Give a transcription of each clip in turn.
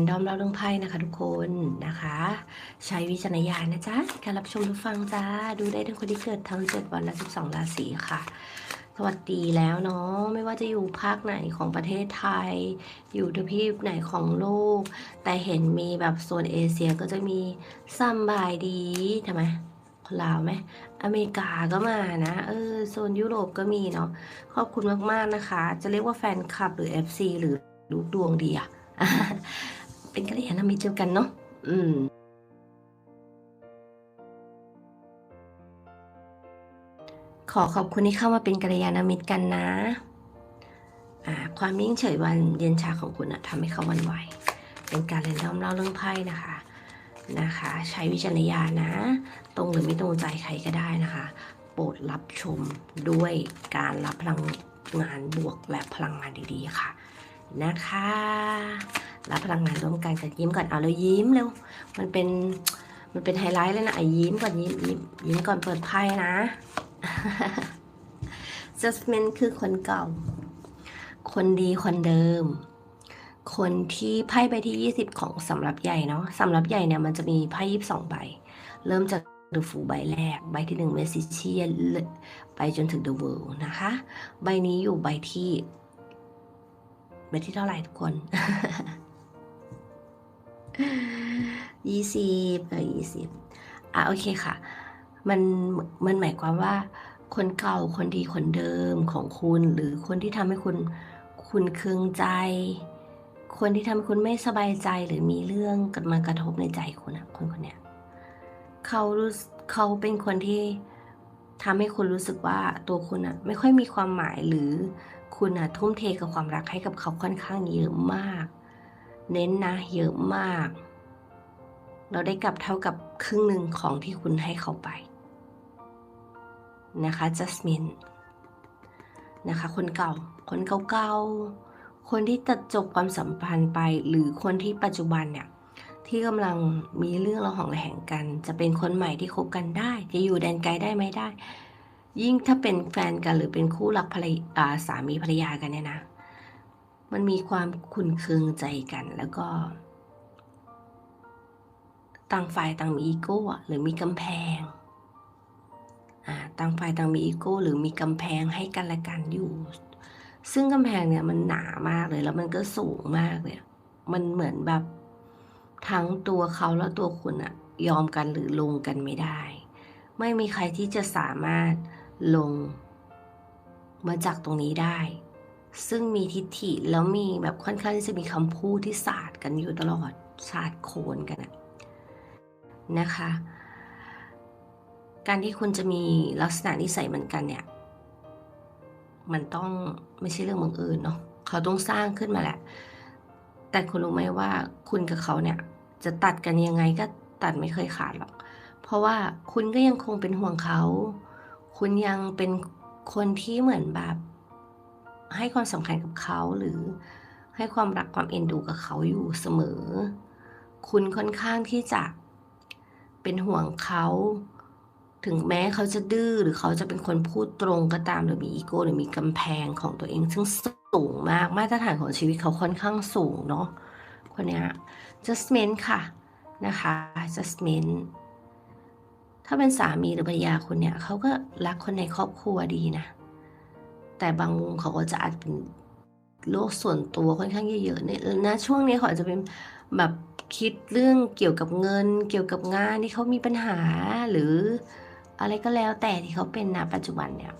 นดอมเล่าเรื่องไพ่นะคะทุกคนนะคะ ใช้วิจารณญาณนะจ๊ะการรับชมรับฟังจ้าดูได้ทั้งคนที่เกิดทั้ง7วันและ12ราศีค่ะ สวัสดีแล้วเนาะไม่ว่าจะอยู่ภาคไหนของประเทศไทย อยู่ทวีปไหนของโลก แต่เห็นมีแบบโซนเอเชียก็จะมีซัมบายดีทำไมลาวไหมอเมริกาก็มานะ เออโซนยุโรปก็มีเนาะขอบคุณมากๆนะคะ จะเรียกว่าแฟนคลับหรือ FC หรือลูกดวงดีอะ เป็นกัลยาณมิตรเดียวกันเนาะอืม ขอขอบคุณที่เข้ามาเป็นกัลยาณมิตรกันนะอ่าความนิ่งเฉยวันเย็นชาของคุณอะทำให้เขาหวันไหว เป็นการเรียนรู้เล่าเรื่องไพ่นะคะนะคะ ใช้วิจารณญาณนะ ตรงหรือไม่ตรงใจใครก็ได้นะคะ โปรดรับชมด้วยการรับพลังงานบวกและพลังงานดีๆค่ะ นะคะ รับพลังงานร่วมกันกันยิ้มก่อน เอาแล้วยิ้มเร็ว มันเป็น มันเป็นไฮไลท์เลยนะไอะยิ้มก่อนยิ้มยิ้มยิ้มก่อนเปิดไพ่นะ Jasmine คือคนเก่า คนดีคนเดิม คนที่ไพ่ใบที่ 20 ของสำหรับใหญ่เนาะสำหรับใหญ่เนี่ยมันจะมีไพ่22ใบ เริ่มจาก The Fool ใบแรก ใบที่1 Magician ไปจนถึง The World นะคะ ใบนี้อยู่ใบที่ ใบที่เท่าไหร่ทุกคนยี่สิบเออยี่สิบอะโอเคค่ะ มันมันหมายความว่า คนเก่าคนดีคนเดิมของคุณ หรือคนที่ทำให้คุณคุณเคืองใจ คนที่ทำให้คุณไม่สบายใจหรือมีเรื่องกันมากระทบในใจคุณอะคนคนเนี้ยเขารู้เขาเป็นคนที่ทำให้คุณรู้สึกว่าตัวคุณอะไม่ค่อยมีความหมายหรือ คุณอะทุ่มเทกับความรักให้กับเขาค่อนข้างเยอะมาก เน้นนะเยอะมาก เราได้กลับเท่ากับครึ่งหนึ่งของที่คุณให้เขาไป นะคะจัสมินนะคะ คนเก่า คนเก่าๆ คนที่ตัดจบความสัมพันธ์ไป หรือคนที่ปัจจุบันเนี่ยที่กำลังมีเรื่องระหองระแหงกัน จะเป็นคนใหม่ที่คบกันได้ จะอยู่แดนไกลได้ไหมได้ ยิ่งถ้าเป็นแฟนกันหรือเป็นคู่รักภรรยาสามีภรรยากันเนี่ยนะ มันมีความคุนเคืองใจกันแล้วก็ ต่างฝ่ายต่างมีอีโก้อะหรือมีกำแพงอ่าต่างฝ่ายต่างมีอีโก้หรือมีกำแพงให้กันและกันอยู่ ซึ่งกำแพงเนี่ยมันหนามากเลยแล้วมันก็สูงมากเลยมันเหมือนแบบทั้งตัวเขาและตัวคุณอะยอมกันหรือลงกันไม่ได้ ไม่มีใครที่จะสามารถ ลงมาจากตรงนี้ได้ ซึ่งมีทิฏฐิแล้วมีแบบค่อนข้างที่จะมีคำพูดที่สาดกันอยู่ตลอดสาดโคนกันนะคะ การที่คุณจะมีลักษณะนิสัยเหมือนกันเนี่ย มันต้องไม่ใช่เรื่องบังเอิญเนาะเขาต้องสร้างขึ้นมาแหละ แต่คุณรู้ไหมว่าคุณกับเขาเนี่ย จะตัดกันยังไงก็ตัดไม่เคยขาดหรอก เพราะว่าคุณก็ยังคงเป็นห่วงเขา คุณยังเป็นคนที่เหมือนแบบ ให้ความสำคัญกับเขาหรือให้ความรักความเอ็นดูกับเขาอยู่เสมอ คุณค่อนข้างที่จะเป็นห่วงเขา ถึงแม้เขาจะดื้อหรือเขาจะเป็นคนพูดตรงก็ตามหรือมีอีโก้หรือมีกำแพงของตัวเอง ซึ่งสูงมากมาตรฐานของชีวิตเขาค่อนข้างสูงเนาะคนนี้ justment ค่ะนะคะ justment ถ้าเป็นสามีหรือภรรยาคุณเนี่ยเขาก็รักคนในครอบครัวดีนะ แต่บางมุมเขาก็จะอาจเป็นโลกส่วนตัวค่อนข้างเยอะๆเนี่ยนะช่วงนี้เขาอาจจะเป็นแบบคิดเรื่องเกี่ยวกับเงิน เกี่ยวกับงานที่เขามีปัญหาหรืออะไรก็แล้วแต่ที่เขาเป็นณปัจจุบันเนี่ย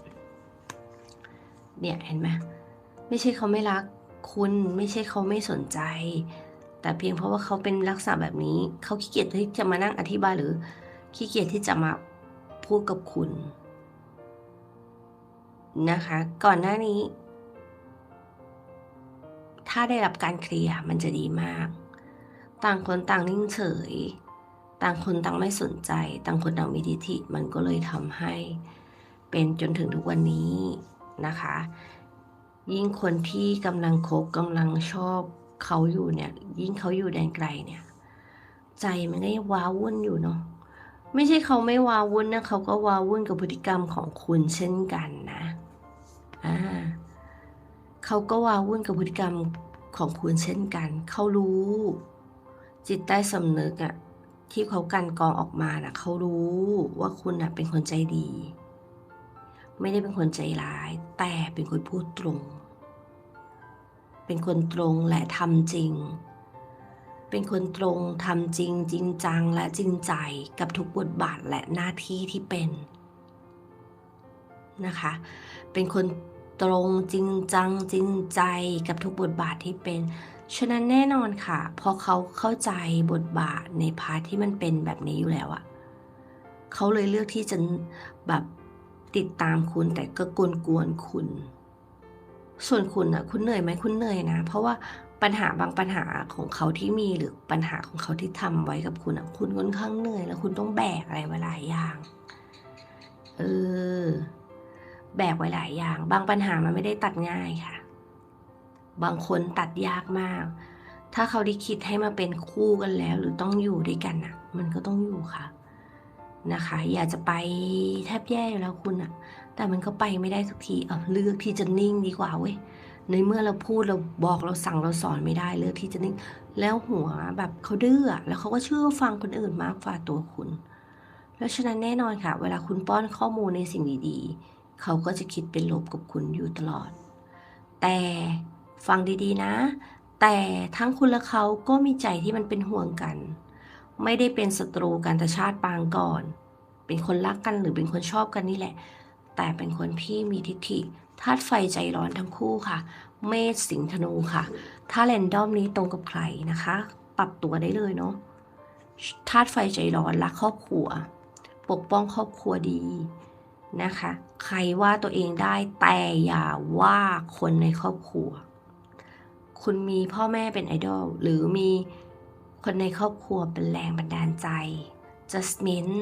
เนี่ยเห็นไหมไม่ใช่เขาไม่รักคุณไม่ใช่เขาไม่สนใจ แต่เพียงเพราะว่าเขาเป็นลักษณะแบบนี้ เขาขี้เกียจที่จะมานั่งอธิบายหรือ ขี้เกียจที่จะมาพูดกับคุณ นะคะ ก่อนหน้านี้ ถ้าได้รับการเคลียร์มันจะดีมาก ต่างคนต่างนิ่งเฉย ต่างคนต่างไม่สนใจ ต่างคนต่างมีทิฐิมันก็เลยทำให้เป็นจนถึงทุกวันนี้นะคะ ยิ่งคนที่กำลังคบกำลังชอบเขาอยู่เนี่ย ยิ่งเขาอยู่แดนไกลเนี่ย ใจมันก็ยังว้าวุ่นอยู่เนาะ ไม่ใช่เขาไม่วาวุ่นนะเขาก็วาวุ่นกับพฤติกรรมของคุณเช่นกันนะอ่าเขาก็วาวุ่นกับพฤติกรรมของคุณเช่นกัน เขารู้ จิตใต้สำนึกอะที่เขากันกองออกมาน่ะเขารู้ว่าคุณน่ะเป็นคนใจดี ไม่ได้เป็นคนใจร้าย แต่เป็นคนพูดตรง เป็นคนตรงและทำจริง เป็นคนตรงทำจริงจริงจังและจริงใจกับทุกบทบาทและหน้าที่ที่เป็นนะคะ เป็นคนตรงจริงจังจริงใจกับทุกบทบาทที่เป็น ฉะนั้นแน่นอนค่ะ พอเขาเข้าใจบทบาทในพาร์ทที่มันเป็นแบบนี้อยู่แล้วอะเขาเลยเลือกที่จะแบบติดตามคุณแต่ก็กวนกวนคุณ ส่วนคุณอะคุณเหนื่อยไหมคุณเหนื่อยนะ เพราะว่า ปัญหาบางปัญหาของเขาที่มีหรือปัญหาของเขาที่ทำไว้กับคุณอะคุณค่อนข้างเหนื่อย แล้วคุณต้องแบกอะไรไว้หลายอย่าง เออ แบกไว้หลายอย่าง บางปัญหามันไม่ได้ตัดง่ายค่ะ บางคนตัดยากมาก ถ้าเขาได้คิดให้มาเป็นคู่กันแล้ว หรือต้องอยู่ด้วยกันอะมันก็ต้องอยู่ค่ะ นะคะ อยากจะไปแทบแย่อยู่แล้วคุณอะแต่มันก็ไปไม่ได้สักที เอาเลือกที่จะนิ่งดีกว่าเว้ย ในเมื่อเราพูดเราบอกเราสั่งเราสอนไม่ได้เลือกที่จะนิ่ง แล้วหัวแบบเขาดื้อแล้วเขาก็เชื่อฟังคนอื่นมากกว่าตัวคุณ แล้วฉะนั้นแน่นอนค่ะ เวลาคุณป้อนข้อมูลในสิ่งดีๆ เขาก็จะคิดเป็นลบกับคุณอยู่ตลอด แต่ฟังดีๆนะ แต่ทั้งคุณและเขาก็มีใจที่มันเป็นห่วงกัน ไม่ได้เป็นศัตรูกันแต่ชาติปางก่อน เป็นคนรักกันหรือเป็นคนชอบกันนี่แหละ แต่เป็นคนที่มีทิฏฐิ ธาตุไฟใจร้อนทั้งคู่ค่ะ เมษสิงห์ธนูค่ะ ถ้าแรนดอมนี้ตรงกับใครนะคะ ปรับตัวได้เลยเนาะธาตุไฟใจร้อนรักครอบครัว ปกป้องครอบครัวดีนะคะ ใครว่าตัวเองได้แต่อย่าว่าคนในครอบครัว คุณมีพ่อแม่เป็นไอดอลหรือมีคนในครอบครัวเป็นแรงบันดาลใจ Justment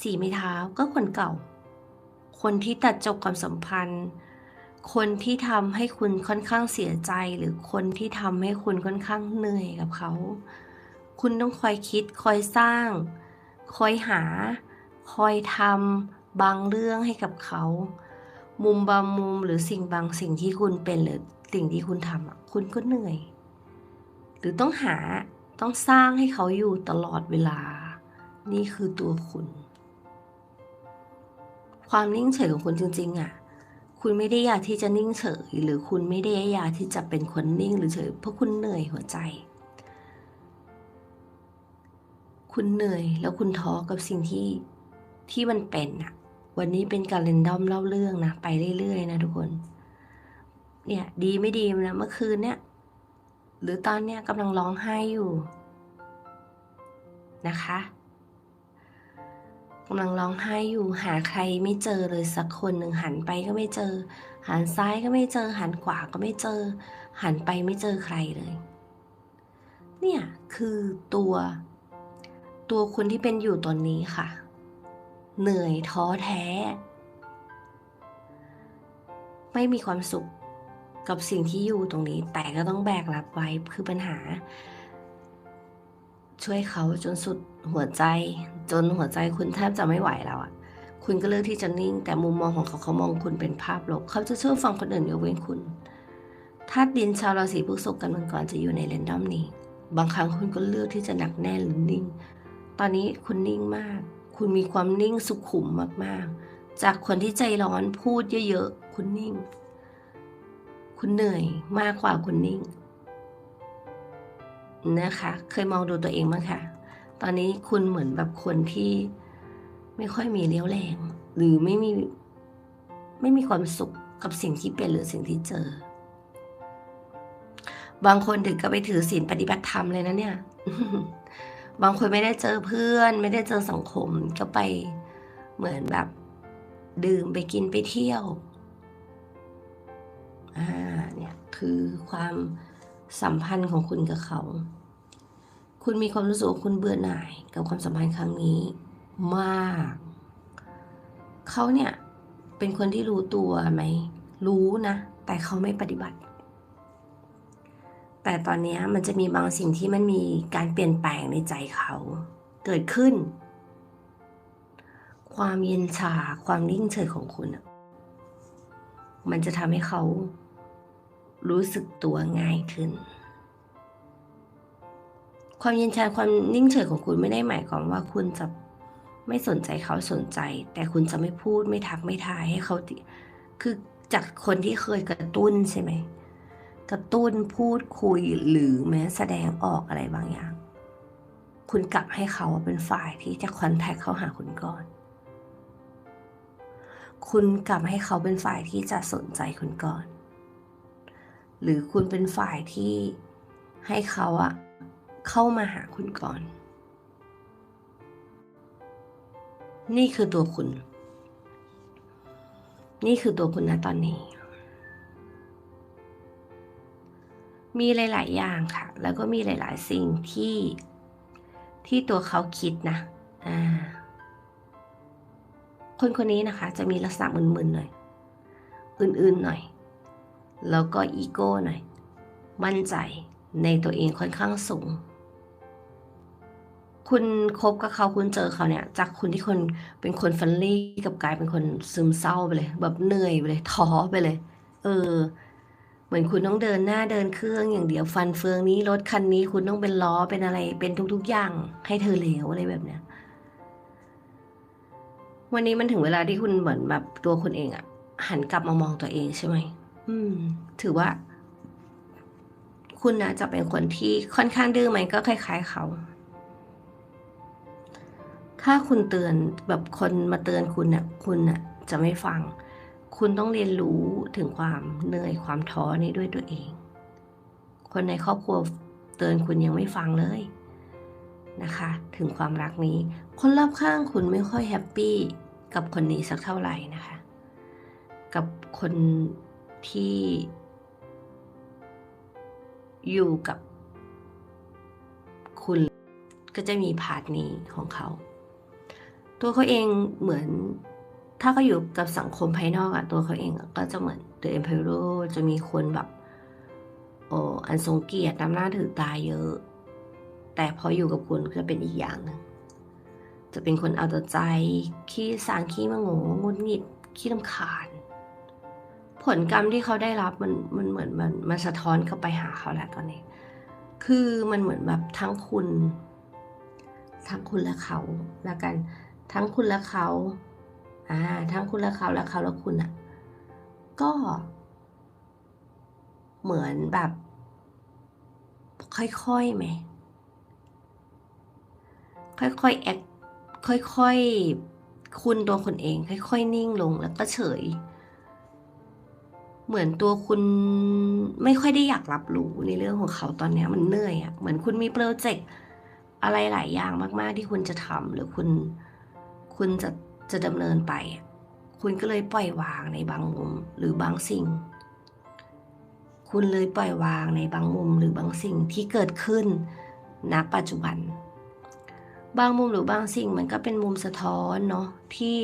สีไม้เท้าก็คนเก่า คนที่ตัดจบความสัมพันธ์ คนที่ทำให้คุณค่อนข้างเสียใจ หรือคนที่ทำให้คุณค่อนข้างเหนื่อยกับเขา คุณต้องคอยคิดคอยสร้าง คอยหา คอยทำบางเรื่องให้กับเขา มุมบางมุมหรือสิ่งบางสิ่งที่คุณเป็นหรือสิ่งที่คุณทำอะคุณก็เหนื่อย หรือต้องหาต้องสร้างให้เขาอยู่ตลอดเวลา นี่คือตัวคุณ ความนิ่งเฉยของคุณจริง ๆอะ คุณไม่ได้อยากที่จะนิ่งเฉย หรือคุณไม่ได้อยากที่จะเป็นคนนิ่งหรือเฉย เพราะคุณเหนื่อยหัวใจ คุณเหนื่อยแล้วคุณท้อกับสิ่งที่ที่มันเป็นอะวันนี้เป็นการเรนดอมเล่าเรื่องนะไปเรื่อยๆนะทุกคน เนี่ยดีไม่ดีนะเมื่อคืนเนี่ย หรือตอนเนี้ยกำลังร้องไห้อยู่นะคะ กำลังร้องไห้อยู่หาใครไม่เจอเลยสักคนหนึ่งหันไปก็ไม่เจอ หันซ้ายก็ไม่เจอ หันขวาก็ไม่เจอ หันไปไม่เจอใครเลย เนี่ยคือตัว ตัวคุณที่เป็นอยู่ตอนนี้ค่ะ เหนื่อยท้อแท้ ไม่มีความสุขกับสิ่งที่อยู่ตรงนี้ แต่ก็ต้องแบกรับไว้คือปัญหา ช่วยเขาจนสุดหัวใจ จนหัวใจคุณแทบจะไม่ไหวแล้วอะคุณก็เลือกที่จะนิ่ง แต่มุมมองของเขาเขามองคุณเป็นภาพลบเขาจะเชื่อฟังคนอื่นยกเว้นคุณธาตุดินชาวราศีพฤษภกันมังกรจะอยู่ในเรนดอมนี้ บางครั้งคุณก็เลือกที่จะหนักแน่นหรือนิ่ง ตอนนี้คุณนิ่งมาก คุณมีความนิ่งสุขุมมากๆ จากคนที่ใจร้อนพูดเยอะๆ คุณนิ่ง คุณเหนื่อยมากกว่าคุณนิ่ง นะคะ เคยมองดูตัวเองมั้งคะตอนนี้คุณเหมือนแบบคนที่ไม่ค่อยมีเลี้ยวแรง หรือไม่มีไม่มีความสุขกับสิ่งที่เป็นหรือสิ่งที่เจอ บางคนถึงก็ไปถือศีลปฏิบัติธรรมเลยนะเนี่ย บางคนไม่ได้เจอเพื่อน ไม่ได้เจอสังคมก็ไปเหมือนแบบ ดื่มไปกินไปเที่ยวอ่าเนี่ยคือความ สัมพันธ์ของคุณกับเขา คุณมีความรู้สึกว่าคุณเบื่อหน่ายกับความสัมพันธ์ครั้งนี้มาก เขาเนี่ยเป็นคนที่รู้ตัวไหม รู้นะ แต่เขาไม่ปฏิบัติ แต่ตอนนี้มันจะมีบางสิ่งที่มันมีการเปลี่ยนแปลงในใจเขา เกิดขึ้น ความเย็นชา ความนิ่งเฉยของคุณ มันจะทำให้เขา รู้สึกตัวง่ายขึ้น ความเย็นชาความนิ่งเฉยของคุณไม่ได้หมายความว่าคุณจะไม่สนใจเขาสนใจ แต่คุณจะไม่พูดไม่ทักไม่ทายให้เขาคือจากคนที่เคยกระตุ้นใช่ไหมกระตุ้นพูดคุยหรือแม้แสดงออกอะไรบางอย่าง คุณกลับให้เขาเป็นฝ่ายที่จะคอนแทคเข้าหาคุณก่อน คุณกลับให้เขาเป็นฝ่ายที่จะสนใจคุณก่อน หรือคุณเป็นฝ่ายที่ให้เขาอะเข้ามาหาคุณก่อน นี่คือตัวคุณ นี่คือตัวคุณนะตอนนี้ มีหลาย ๆ อย่างค่ะ แล้วก็มีหลาย ๆ สิ่งที่ที่ตัวเขาคิดนะอ่าคนคนนี้นะคะ จะมีลักษณะมึนๆหน่อย อื่นๆหน่อย แล้วก็อีโก้หน่อย มั่นใจในตัวเองค่อนข้างสูง คุณคบกับเขาคุณเจอเขาเนี่ย จากคุณที่คนเป็นคนฟันลี่กับกลายเป็นคนซึมเศร้าไปเลย แบบเหนื่อยไปเลยท้อไปเลย เออ เหมือนคุณต้องเดินหน้าเดินเครื่องอย่างเดียวฟันเฟืองนี้รถคันนี้คุณต้องเป็นล้อเป็นอะไร เป็นทุก ๆ อย่าง ให้เธอเหลวอะไรแบบเนี้ยวันนี้มันถึงเวลาที่คุณเหมือนแบบตัวคุณเองอะหันกลับมามองตัวเองใช่ไหม อืม ถือว่า คุณนะจะเป็นคนที่ค่อนข้างดื้อไหมก็คล้าย ๆ เขา ถ้าคุณเตือนแบบคนมาเตือนคุณเนี่ยคุณน่ะ จะไม่ฟัง คุณต้องเรียนรู้ถึงความเหนื่อยความท้อนี้ด้วยตัวเอง คนในครอบครัวเตือนคุณยังไม่ฟังเลยนะคะ ถึงความรักนี้ คนรอบข้างคุณไม่ค่อยแฮปปี้กับคนนี้สักเท่าไหร่นะคะ กับคน ที่อยู่กับคุณก็จะมีพาร์ทนี้ของเขา ตัวเขาเองเหมือนถ้าเขาอยู่กับสังคมภายนอกอะตัวเขาเองก็จะเหมือน The Emperor จะมีคนแบบโอ้อันทรงเกียรตินำหน้าถือตาเยอะ แต่พออยู่กับคุณก็เป็นอีกอย่างหนึ่งจะเป็นคนเอาแต่ใจขี้สางขี้มโงงุนหงิดขี้ลำคาญ ผลกรรมที่เขาได้รับมันมันเหมือนมันมันสะท้อนเข้าไปหาเขาแหละตอนนี้ คือมันเหมือนแบบทั้งคุณ ทั้งคุณและเขาแล้วกัน ทั้งคุณและเขาอ่าทั้งคุณและเขาและเขาและคุณอะ ก็ เหมือนแบบ ค่อยๆไหมค่อยๆแอคค่อยๆคุณตัวคนเอง ค่อยๆนิ่งลงแล้วก็เฉย เหมือนตัวคุณไม่ค่อยได้อยากรับรู้ในเรื่องของเขาตอนนี้มันเหนื่อยอะ่ะเหมือนคุณมีโปรเจกต์อะไรหลายอย่างมาก ๆ ที่คุณจะทำหรือคุณคุณจะจะดำเนินไป คุณก็เลยปล่อยวางในบางมุมหรือบางสิ่ง คุณเลยปล่อยวางในบางมุมหรือบางสิ่งที่เกิดขึ้นณปัจจุบัน บางมุมหรือบางสิ่งมันก็เป็นมุมสะท้อนเนาะที่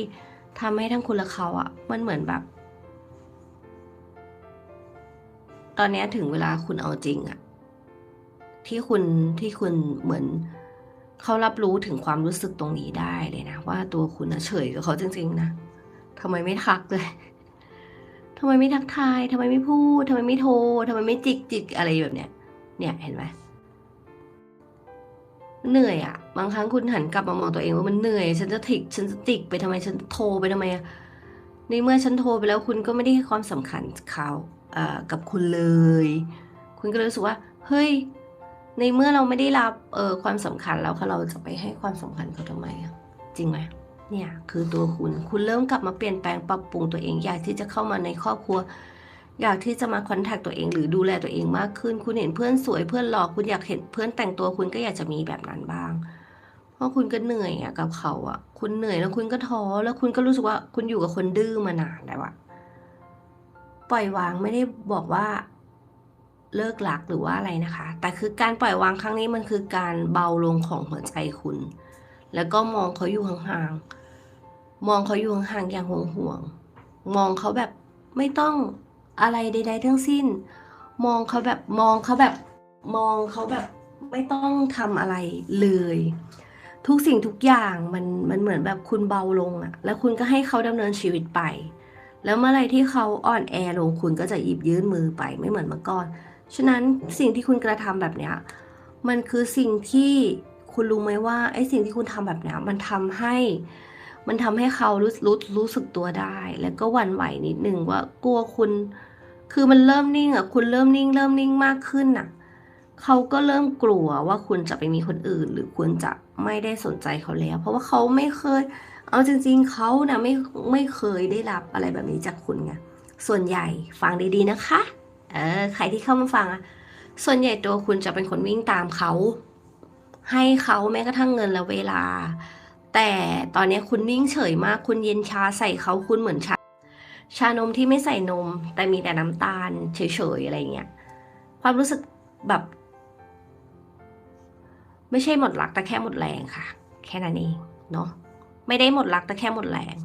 ทำให้ทั้งคุณและเขาอะ่ะมันเหมือนแบบ ตอนนี้ถึงเวลาคุณเอาจริงอะที่คุณที่คุณเหมือนเขารับรู้ถึงความรู้สึกตรงนี้ได้เลยนะ ว่าตัวคุณนะเฉยกับเขาจริง ๆ นะทำไมไม่ทักเลยทำไมไม่ทักทายทำไมไม่พูดทำไมไม่โทรทำไมไม่จิกจิกอะไรแบบเนี้ย เนี่ยเห็นไหมเหนื่อยอะบางครั้งคุณหันกลับมามองตัวเองว่ามันเหนื่อย ฉันจะถิก ฉันจะติกไปทำไม ฉันโทรไปทำไมอะในเมื่อฉันโทรไปแล้วคุณก็ไม่ได้ให้ความสำคัญเขา กับคุณเลย คุณก็รู้สึกว่า เฮ้ย ในเมื่อเราไม่ได้รับเออความสำคัญแล้วค่ะเราจะไปให้ความสำคัญเขาทำไมจริงไหมเนี่ยคือตัวคุณ คุณเริ่มกลับมาเปลี่ยนแปลงปรับปรุงตัวเอง อยากที่จะเข้ามาในครอบครัว อยากที่จะมาคอนแทคตัวเอง หรือดูแลตัวเองมากขึ้น คุณเห็นเพื่อนสวยเพื่อนหล่อคุณอยากเห็นเพื่อนแต่งตัวคุณก็อยากจะมีแบบนั้นบ้าง เพราะคุณก็เหนื่อยอะกับเขาอะคุณเหนื่อยแล้วคุณก็ท้อแล้วคุณก็รู้สึกว่าคุณอยู่กับคนดื้อมานานแล้วอะ ปล่อยวางไม่ได้บอกว่าเลิกรักหรือว่าอะไรนะคะ แต่คือการปล่อยวางครั้งนี้มันคือการเบาลงของหัวใจคุณ แล้วก็มองเขาอยู่ห่างๆ มองเขาอยู่ห่างๆอย่างห่วงๆมองเขาแบบไม่ต้องอะไรใด ๆ ทั้งสิ้น มองเขาแบบมองเขาแบบมองเขาแบบไม่ต้องทำอะไรเลย ทุกสิ่งทุกอย่างมันมันเหมือนแบบคุณเบาลงอะแล้วคุณก็ให้เขาดำเนินชีวิตไป แล้วเมื่อไรที่เขาอ่อนแอลงคุณก็จะหยิบยื่นมือไปไม่เหมือนเมื่อก่อน ฉะนั้นสิ่งที่คุณกระทำแบบเนี้ยมันคือสิ่งที่คุณรู้ไหมว่าไอ้สิ่งที่คุณทำแบบเนี้ยมันทำให้มันทำให้เขารู้รู้รู้สึกตัวได้ แล้วก็หวั่นไหวนิดนึงว่ากลัวคุณ คือมันเริ่มนิ่งอะคุณเริ่มนิ่ง เริ่มนิ่งมากขึ้นอะเขาก็เริ่มกลัวว่าคุณจะไปมีคนอื่น หรือคุณจะไม่ได้สนใจเขาแล้ว เพราะว่าเขาไม่เคย เอาจริง ๆเขานะไม่ไม่เคยได้รับอะไรแบบนี้จากคุณไงส่วนใหญ่ฟังดีๆนะคะเออใครที่เข้ามาฟังอะส่วนใหญ่ตัวคุณจะเป็นคนวิ่งตามเขา ให้เขาแม้กระทั่งเงินและเวลา แต่ตอนนี้คุณนิ่งเฉยมาก คุณเย็นชาใส่เขาคุณเหมือนชาชานมที่ไม่ใส่นม แต่มีแต่น้ำตาลเฉยๆอะไรเงี้ยความรู้สึกแบบ ไม่ใช่หมดรักแต่แค่หมดแรงค่ะ แค่นั้นเองเนาะ ไม่ได้หมดรักแต่แค่หมดแรง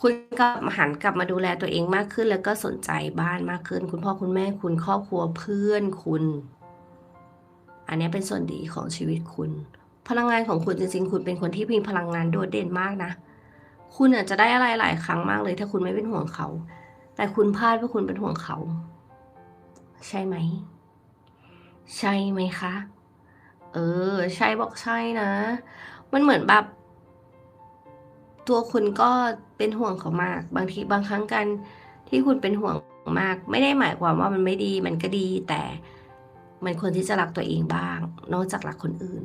คุณก็หันกลับมาดูแลตัวเองมากขึ้น แล้วก็สนใจบ้านมากขึ้น คุณพ่อคุณแม่คุณครอบครัวเพื่อนคุณ อันนี้เป็นส่วนดีของชีวิตคุณ พลังงานของคุณจริงๆ คุณเป็นคนที่มีพลังงานโดดเด่นมากนะ คุณอาจจะได้อะไรหลายครั้งมากเลย ถ้าคุณไม่เป็นห่วงเขา แต่คุณพลาดเพราะคุณเป็นห่วงเขา ใช่ไหม ใช่ไหมคะ เออ ใช่บอกใช่นะ มันเหมือนแบบ ตัวคุณก็เป็นห่วงเขามาก บางทีบางครั้งกันที่คุณเป็นห่วงมาก ไม่ได้หมายความว่ามันไม่ดีมันก็ดี แต่มันควรที่จะรักตัวเองบ้าง นอกจากรักคนอื่น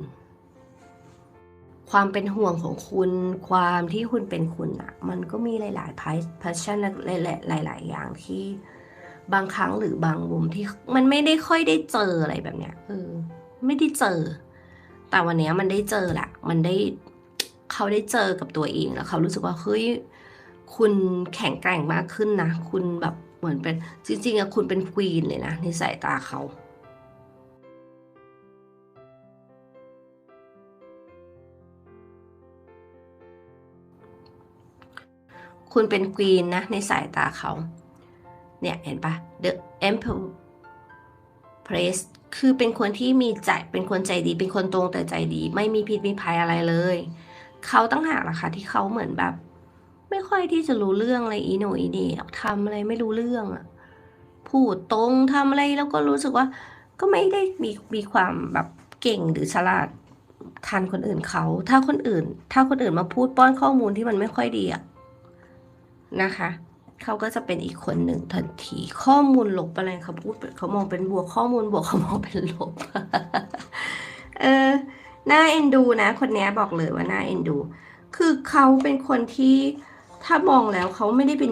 ความเป็นห่วงของคุณ ความที่คุณเป็นคุณอะมันก็มีหลายๆ passion และหลายหลาย ๆ อย่างที่บางครั้งหรือบางมุมที่มันไม่ได้ค่อยได้เจออะไรแบบเนี้ยเออไม่ได้เจอ แต่วันนี้มันได้เจอแหละมันได้ เขาได้เจอกับตัวเองแล้วเขารู้สึกว่าเฮ้ยคุณแข็งแกร่งมากขึ้นนะ คุณแบบเหมือนเป็นจริงๆอะคุณเป็นควีนเลยนะในสายตาเขาคุณเป็นควีนนะในสายตาเขา เนี่ยเห็นปะ The Empress คือเป็นคนที่มีใจ เป็นคนใจดี เป็นคนตรงแต่ใจดี ไม่มีพิษมีภัยอะไรเลย เขาตั้งหากล่ะค่ะที่เขาเหมือนแบบ ไม่ค่อยที่จะรู้เรื่องอะไรอีโนอีเดีทำอะไรไม่รู้เรื่องอะพูดตรงทำอะไรแล้วก็รู้สึกว่า ก็ไม่ได้มีมีความแบบเก่งหรือฉลาดทันคนอื่นเขา ถ้าคนอื่น ถ้าคนอื่นมาพูดป้อนข้อมูลที่มันไม่ค่อยดีอะนะคะเขาก็จะเป็นอีกคนหนึ่งทันที ข้อมูลลบอะไรเขาพูดเขามองเป็นบวกข้อมูลบวกเขามองเป็นลบ เออ น่าเอ็นดูนะ คนนี้บอกเลยว่าน่าเอ็นดู คือเขาเป็นคนที่ถ้ามองแล้วเขาไม่ได้เป็น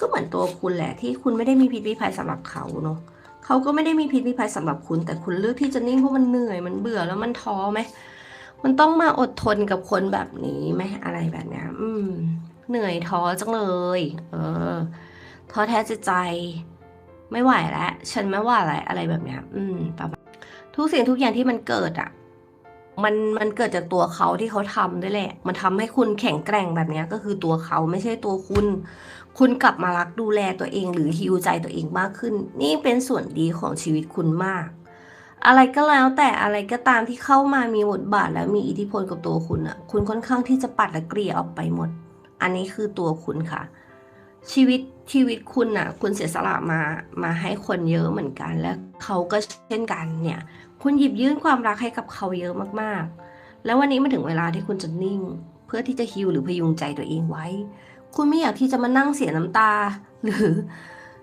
ก็เหมือนตัวคุณแหละ ที่คุณไม่ได้มีพิษมีภัยสำหรับเขาเนาะเขาก็ไม่ได้มีพิษมีภัยสำหรับคุณ แต่คุณเลือกที่จะนิ่งเพราะมันเหนื่อยมันเบื่อแล้วมันท้อไหมมันต้องมาอดทนกับคนแบบนี้ไหมอะไรแบบเนี้ยอืม เหนื่อยท้อจังเลย เออท้อแท้จิตใจ ไม่ไหวแล้วฉันไม่ไหวแล้วอะไรแบบเนี้ยอืมประมาณทุกสิ่งทุกอย่างที่มันเกิดอะ มันมันเกิดจากตัวเขาที่เขาทำด้วยแหละ มันทำให้คุณแข็งแกร่งแบบเนี้ยก็คือตัวเขาไม่ใช่ตัวคุณ คุณกลับมารักดูแลตัวเองหรือฮิวใจตัวเองมากขึ้น นี่เป็นส่วนดีของชีวิตคุณมาก อะไรก็แล้วแต่อะไรก็ตามที่เข้ามามีบทบาทแล้วมีอิทธิพลกับตัวคุณอะคุณค่อนข้างที่จะปัดและเกลี่ยออกไปหมด อันนี้คือตัวคุณค่ะ ชีวิตชีวิตคุณน่ะ คุณเสียสละมามาให้คนเยอะเหมือนกัน และเขาก็เช่นกันเนี่ย คุณหยิบยื่นความรักให้กับเขาเยอะมากๆ แล้ววันนี้มาถึงเวลาที่คุณจะนิ่ง เพื่อที่จะฮิวหรือพยุงใจตัวเองไว้ คุณไม่อยากที่จะมานั่งเสียน้ำตา หรือ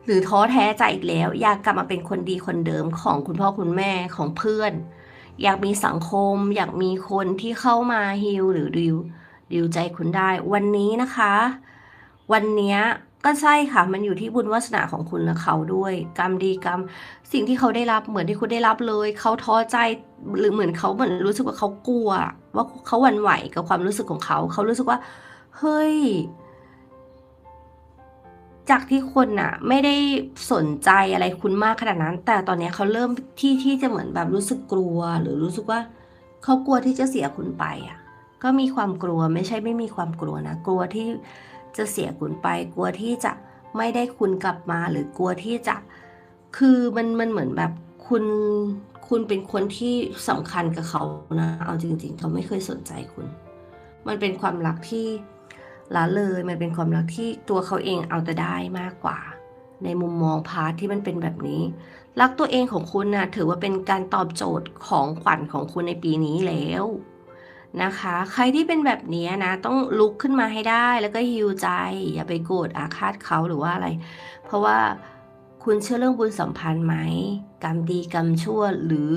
หรือท้อแท้ใจอีกแล้ว อยากกลับมาเป็นคนดีคนเดิมของคุณพ่อคุณแม่ของเพื่อน อยากมีสังคม อยากมีคนที่เข้ามาฮิลหรือดิวดิวใจคุณได้ วันนี้นะคะ วันนี้ ก็ใช่ค่ะ มันอยู่ที่บุญวาสนาของคุณและเขาด้วย กรรมดีกรรม สิ่งที่เขาได้รับเหมือนที่คุณได้รับเลย เขาท้อใจหรือเหมือนเขาเหมือนรู้สึกว่าเขากลัว ว่าเขาหวั่นไหวกับความรู้สึกของเขา เขารู้สึกว่า เฮ้ยจากที่คนน่ะ ไม่ได้สนใจอะไรคุณมากขนาดนั้น แต่ตอนนี้เขาเริ่มที่ที่จะเหมือนแบบรู้สึกกลัว หรือรู้สึกว่า เขากลัวที่จะเสียคุณไปอะ ก็มีความกลัวไม่ใช่ไม่มีความกลัวนะกลัวที่ จะเสียคุณไปกลัวที่จะไม่ได้คุณกลับมาหรือกลัวที่จะ คือมันมันเหมือนแบบคุณคุณเป็นคนที่สำคัญกับเขานะ เอาจริง ๆ เขาไม่เคยสนใจคุณ มันเป็นความรักที่ละเลย มันเป็นความรักที่ตัวเขาเองเอาแต่ได้มากกว่า ในมุมมองพาร์ทที่มันเป็นแบบนี้ รักตัวเองของคุณนะถือว่าเป็นการตอบโจทย์ของขวัญของคุณในปีนี้แล้ว นะคะ ใครที่เป็นแบบนี้นะ ต้องลุกขึ้นมาให้ได้แล้วก็ฮิวใจ อย่าไปโกรธอาฆาตเขาหรือว่าอะไร เพราะว่าคุณเชื่อเรื่องบุญสัมพันธ์ไหมกรรมดีกรรมชั่วหรือ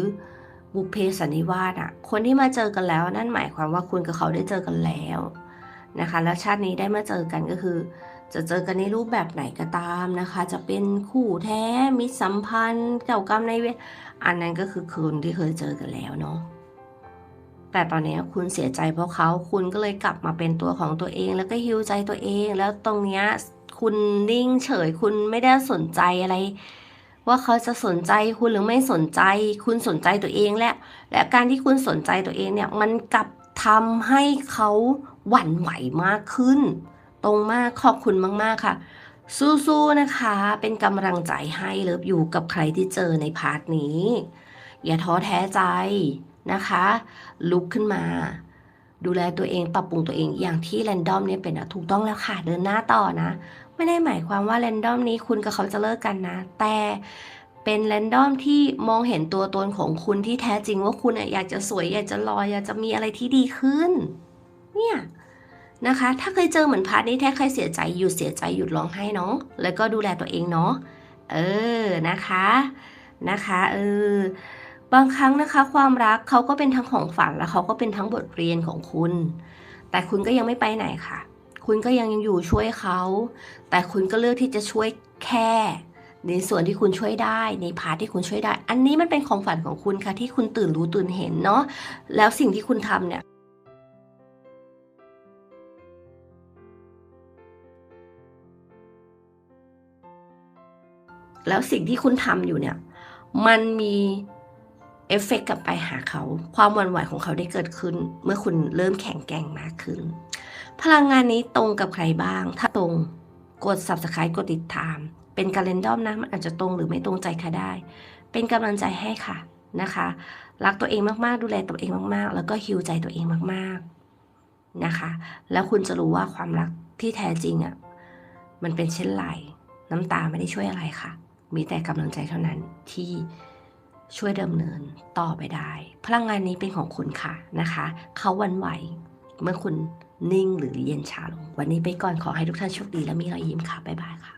บุพเพสันนิวาสอะคนที่มาเจอกันแล้วนั่นหมายความว่าคุณกับเขาได้เจอกันแล้วนะคะ แล้วชาตินี้ได้มาเจอกันก็คือ จะเจอกันในรูปแบบไหนก็ตามนะคะ จะเป็นคู่แท้มิตรสัมพันธ์เก่ากรรมในเวรอันนั้นก็คือคุณที่เคยเจอกันแล้วเนาะ แต่ตอนนี้คุณเสียใจเพราะเขา คุณก็เลยกลับมาเป็นตัวของตัวเอง แล้วก็ฮิวใจตัวเอง แล้วตรงเนี้ยคุณนิ่งเฉย คุณไม่ได้สนใจอะไร ว่าเขาจะสนใจคุณหรือไม่สนใจ คุณสนใจตัวเองและ และการที่คุณสนใจตัวเองเนี่ย มันกลับทำให้เขาหวั่นไหวมากขึ้น ตรงมากขอบคุณมาก ๆ ค่ะ สู้ๆนะคะ เป็นกำลังใจให้เลิฟอยู่กับใครที่เจอในพาร์ทนี้ อย่าท้อแท้ใจ นะคะ ลุกขึ้นมา ดูแลตัวเองปรับปรุงตัวเองอย่างที่แรนดอมเนี่ยเป็นอะถูกต้องแล้วค่ะ เดินหน้าต่อนะ ไม่ได้หมายความว่าแรนดอมนี้คุณกับเขาจะเลิกกันนะ แต่เป็นแรนดอมที่มองเห็นตัวตนของคุณที่แท้จริงว่าคุณอยากจะสวยอยากจะลอยอยากจะมีอะไรที่ดีขึ้น เนี่ยนะคะ ถ้าเคยเจอเหมือนพาร์ทนี้แท้ใครเสียใจหยุดเสียใจหยุดร้องไห้เนาะแล้วก็ดูแลตัวเองเนาะเออนะคะนะคะ เออ บางครั้งนะคะ ความรักเขาก็เป็นทั้งของฝันแล้วเขาก็เป็นทั้งบทเรียนของคุณ แต่คุณก็ยังไม่ไปไหนค่ะ คุณก็ยังอยู่ช่วยเขา แต่คุณก็เลือกที่จะช่วยแค่ในส่วนที่คุณช่วยได้ในพาร์ทที่คุณช่วยได้ อันนี้มันเป็นของฝันของคุณค่ะ ที่คุณตื่นรู้ตื่นเห็นเนาะแล้วสิ่งที่คุณทำเนี่ยแล้วสิ่งที่คุณทำอยู่เนี่ย มันมี เอฟเฟกต์กลับไปหาเขา ความหวั่นไหวของเขาได้เกิดขึ้น เมื่อคุณเริ่มแข็งแกร่งมากขึ้น พลังงานนี้ตรงกับใครบ้าง ถ้าตรงกด subscribe กดติดตาม เป็นการเลนดอมนะมันอาจจะตรงหรือไม่ตรงใจใครได้ เป็นกำลังใจให้ค่ะนะคะ รักตัวเองมากๆ ดูแลตัวเองมากๆ แล้วก็ฮิวใจตัวเองมากๆนะคะ แล้วคุณจะรู้ว่าความรักที่แท้จริงอะ่ะมันเป็นเช่นไรน้ำตาไม่ได้ช่วยอะไรค่ะ มีแต่กำลังใจเท่านั้นที่ ช่วยดำเนินต่อไปได้ พลังงานนี้เป็นของคุณค่ะนะคะ เขาวันไหวเมื่อคุณนิ่งหรือเย็นชาลง วันนี้ไปก่อนขอให้ทุกท่านโชคดีและมีรอยยิ้มค่ะ บ๊ายบายค่ะ